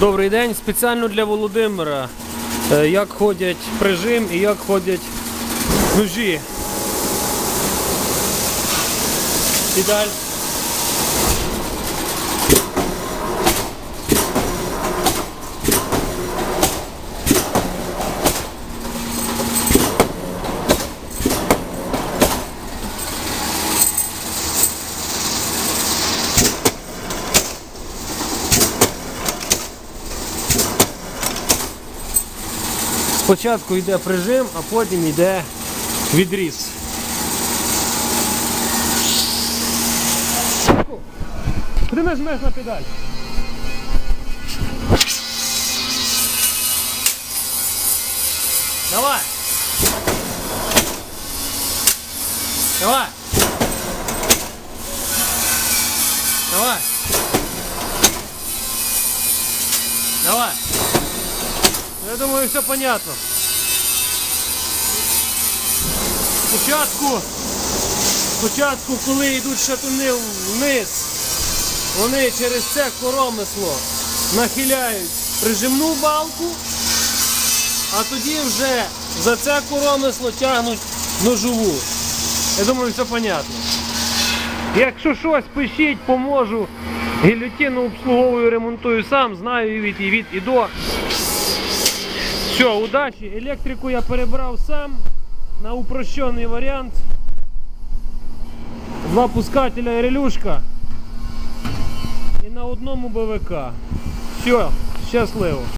Добрий день. Спеціально для Володимира. Е, Як ходять прижим і як ходять ножі. Педаль. Спочатку йде прижим, а потім йде відріз. Куди нажмеш на педаль? Давай! Давай! Давай! Давай! Я думаю, все понятно. Спочатку, спочатку, коли йдуть шатуни вниз, вони через це коромисло нахиляють прижимну балку, а тоді вже за це коромисло тягнуть ножову. Я думаю, все понятно. Якщо щось пишіть, поможу. Гільотину обслуговую, ремонтую сам, знаю і від, і від, і до. Все, удачі. Електрику я перебрав сам на упрощений варіант. Два пускателя і релюшка. І на одному БВК. Все, щасливо.